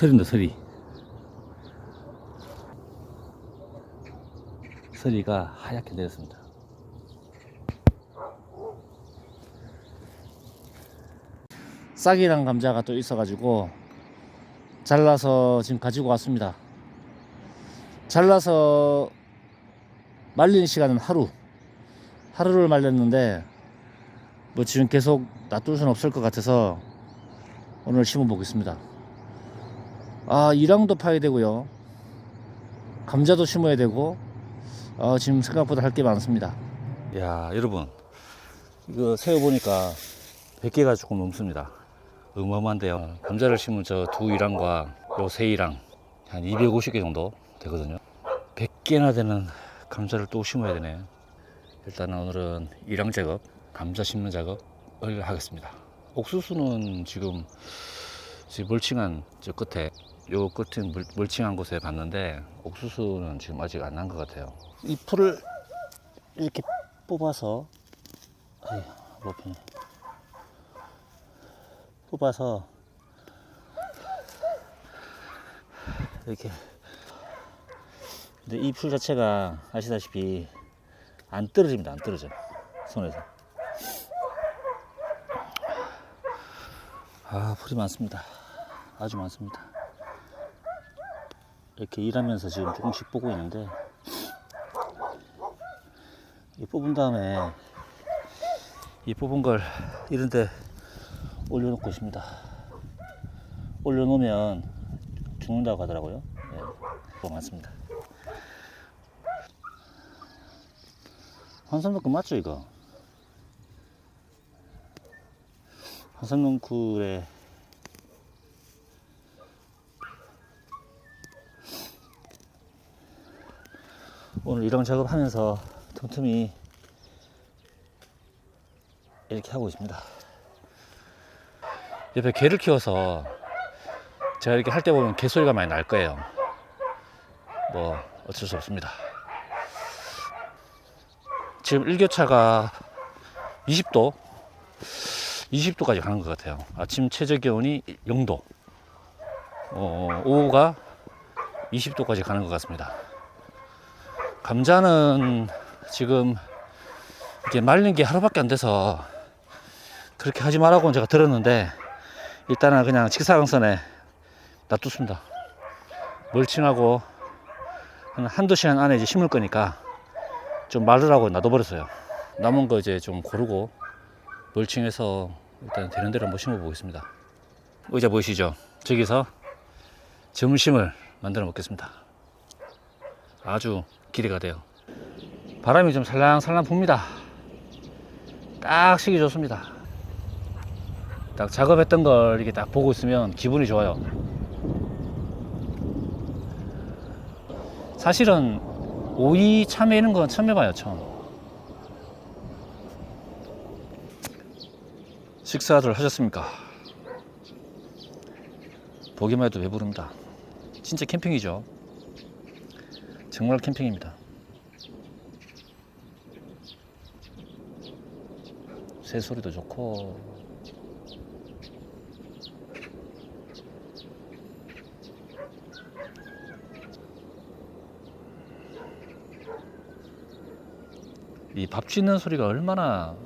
서리입니다, 서리. 서리가 하얗게 되었습니다. 싹이랑 감자가 또 있어 가지고 잘라서 지금 가지고 왔습니다. 잘라서 말리는 시간은 하루. 하루를 말렸는데 뭐 지금 계속 놔둘 수는 없을 것 같아서 오늘 심어 보겠습니다. 아, 이랑도 파야 되고요. 감자도 심어야 되고 아, 지금 생각보다 할 게 많습니다. 야, 여러분. 이거 세어 보니까 100개가 조금 넘습니다. 어마어마한데요. 감자를 심은 저 두 이랑과 요 세 이랑 한 250개 정도 되거든요. 100개나 되는 감자를 또 심어야 되네. 일단은 오늘은 이랑 작업, 감자 심는 작업을 하겠습니다. 옥수수는 지금 지금 멀칭한 저 끝에 요 끝은 멀- 멀칭한 곳에 봤는데 옥수수는 지금 아직 안 난 것 같아요. 이 풀을 이렇게 뽑아서 못 펴네. 뽑아서 이렇게 근데 이 풀 자체가 아시다시피 안 떨어집니다 안 떨어져 손에서 아 풀이 많습니다 아주 많습니다 이렇게 일하면서 지금 조금씩 보고 있는데 이 뽑은 다음에 이 뽑은 걸 이런데 올려놓고 있습니다. 올려놓으면 죽는다고 하더라고요. 네, 그거 많습니다. 한삼동굴 맞죠 이거? 한삼동굴에 오늘 이런 작업하면서 틈틈이 이렇게 하고 있습니다. 옆에 개를 키워서 제가 이렇게 할 때 보면 개 소리가 많이 날 거예요. 뭐 어쩔 수 없습니다. 지금 일교차가 20도, 20도까지 가는 것 같아요. 아침 최저 기온이 0도, 어, 오후가 20도까지 가는 것 같습니다. 감자는 지금 이게 말린 게 하루밖에 안 돼서 그렇게 하지 말라고 제가 들었는데 일단은 그냥 직사광선에 놔뒀습니다. 멀칭하고 한 한두 시간 안에 이제 심을 거니까 좀 마르라고 놔둬버렸어요. 남은 거 이제 좀 고르고 멀칭해서 일단 되는 대로 한번 심어 보겠습니다. 의자 보이시죠? 저기서 점심을 만들어 먹겠습니다. 아주 기대가 돼요. 바람이 좀 살랑살랑 붑니다. 딱 쉬기 좋습니다. 딱 작업했던 걸 이렇게 딱 보고 있으면 기분이 좋아요. 사실은 오이 참외는 건 처음 해봐요, 처음. 식사들 하셨습니까? 보기만 해도 배부릅니다. 진짜 캠핑이죠. 정말 캠핑입니다. 새 소리도 좋고 이밥 짓는 소리가 얼마나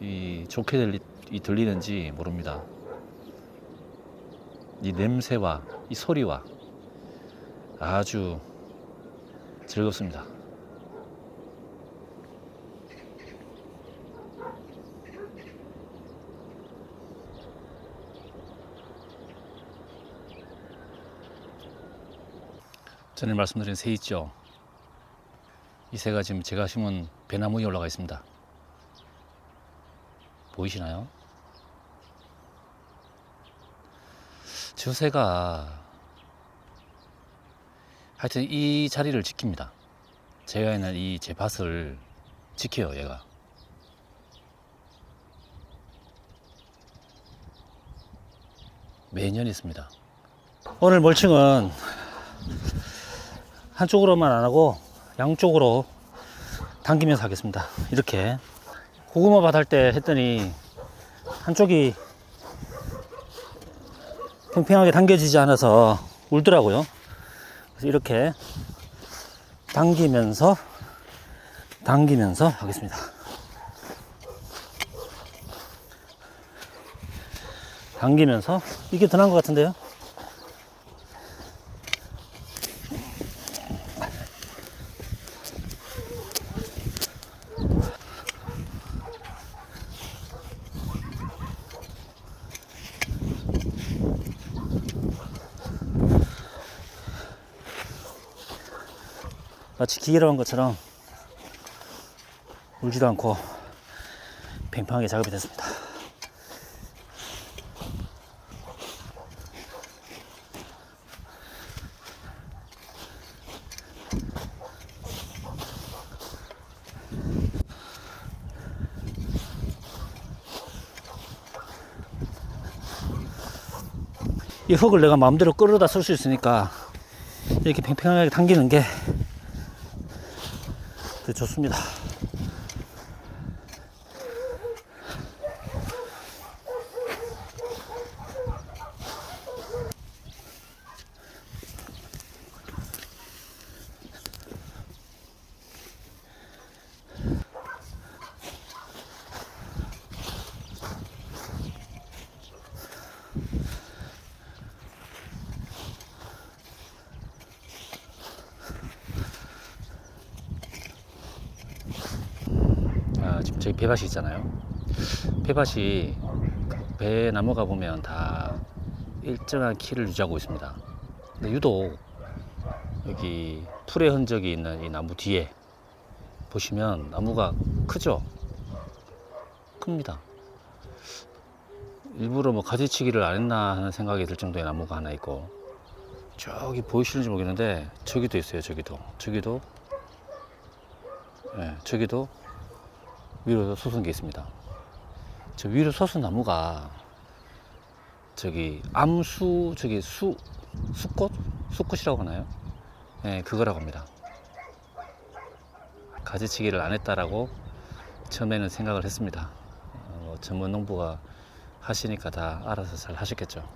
이 좋게 들리, 이 들리는지 모릅니다. 이 냄새와 이 소리와 아주 즐겁습니다. 전에 말씀드린 새 있죠. 이 새가 지금 제가 심은 배나무 위에 올라가 있습니다. 보이시나요? 저 새가 하여튼 이 자리를 지킵니다. 제가 있는 이 제 밭을 지켜요, 얘가. 매년 있습니다. 오늘 멀칭은 한쪽으로만 안 하고 양쪽으로 당기면서 하겠습니다. 이렇게 고구마 밭 할 때 했더니 한쪽이 평평하게 당겨지지 않아서 울더라고요. 이렇게 당기면서 당기면서 하겠습니다. 당기면서 이게 더 나은 것 같은데요? 마치 기계로 한 것처럼 울지도 않고 팽팽하게 작업이 됐습니다. 이 흙을 내가 마음대로 끌어다 쓸 수 있으니까 이렇게 팽팽하게 당기는 게 더 좋습니다. 아, 지금 저기 배밭이 있잖아요. 배밭이 배에 넘어가 보면 다 일정한 키를 유지하고 있습니다. 근데 유독 여기 풀의 흔적이 있는 이 나무 뒤에 보시면 나무가 크죠? 큽니다. 일부러 뭐 가지치기를 안 했나 하는 생각이 들 정도의 나무가 하나 있고 저기 보이시는지 모르겠는데 저기도 있어요. 저기도 저기도 예, 저기도 위로 솟은 게 있습니다. 저 위로 솟은 나무가 저기 암수 저기 수 수꽃 수꽃이라고 하나요? 예, 그거라고 합니다. 가지치기를 안 했다라고 처음에는 생각을 했습니다. 어, 뭐 전문 농부가 하시니까 다 알아서 잘 하셨겠죠.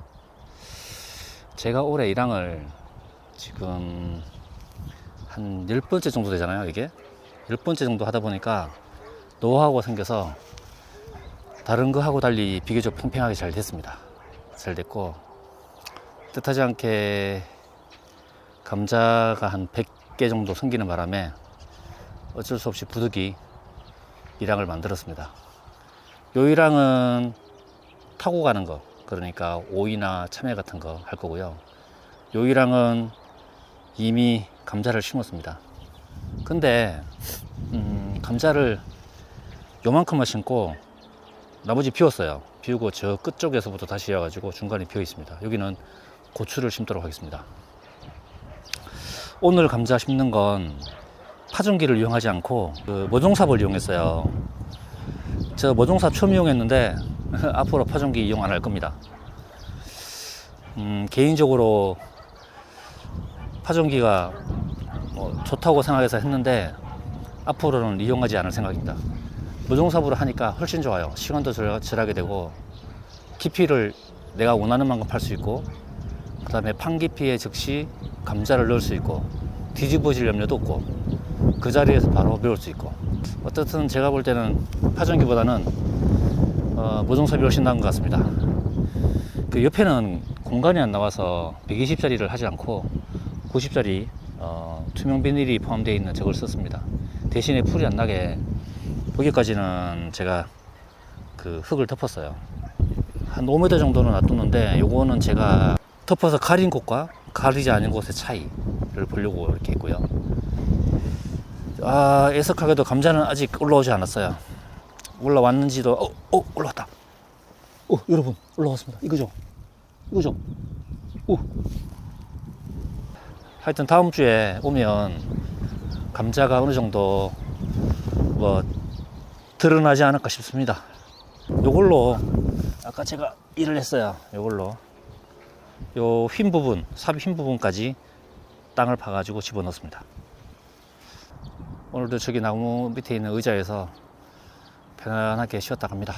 제가 올해 일항을 지금 한 열 번째 정도 되잖아요, 이게. 열 번째 정도 하다 보니까 노하우가 생겨서 다른 거하고 달리 비교적 팽팽하게 잘 됐습니다. 잘 됐고 뜻하지 않게 감자가 한 100개 정도 생기는 바람에 어쩔 수 없이 부득이 일항을 만들었습니다. 요 일항은 타고 가는 거 그러니까 오이나 참외 같은 거 할 거고요. 요 일항은 이미 감자를 심었습니다. 근데 음, 감자를 요만큼만 심고 나머지 비웠어요. 비우고 저 끝쪽에서부터 다시 해가지고 중간에 비어 있습니다. 여기는 고추를 심도록 하겠습니다. 오늘 감자 심는 건 파종기를 이용하지 않고 그 모종삽을 이용했어요. 저 모종삽 처음 이용했는데 앞으로 파종기 이용 안 할 겁니다. 음, 개인적으로 파종기가 뭐 좋다고 생각해서 했는데 앞으로는 이용하지 않을 생각입니다. 무종삽으로 하니까 훨씬 좋아요. 시간도 절- 절하게 되고 깊이를 내가 원하는 만큼 팔 수 있고 그 다음에 판 깊이에 즉시 감자를 넣을 수 있고 뒤집어질 염려도 없고 그 자리에서 바로 메울 수 있고 어떻든 제가 볼 때는 파종기보다는 어, 무종삽이 훨씬 나은 것 같습니다. 그 옆에는 공간이 안 나와서 120짜리를 하지 않고 90짜리 어, 투명 비닐이 포함되어 있는 저걸 썼습니다. 대신에 풀이 안 나게 여기까지는 제가 그 흙을 덮었어요. 한 5m 정도는 놔뒀는데 요거는 제가 덮어서 가린 곳과 가리지 않은 곳의 차이를 보려고 이렇게 했고요. 아, 애석하게도 감자는 아직 올라오지 않았어요. 올라왔는지도, 어, 어, 올라왔다. 어, 여러분, 올라왔습니다. 이거죠? 이거죠? 오. 하여튼 다음 주에 오면 감자가 어느 정도 뭐 드러나지 않을까 싶습니다. 요걸로 아까 제가 일을 했어요. 요걸로 요 흰 부분, 삽 흰 부분까지 땅을 파 가지고 집어넣습니다. 오늘도 저기 나무 밑에 있는 의자에서 편안하게 쉬었다 갑니다.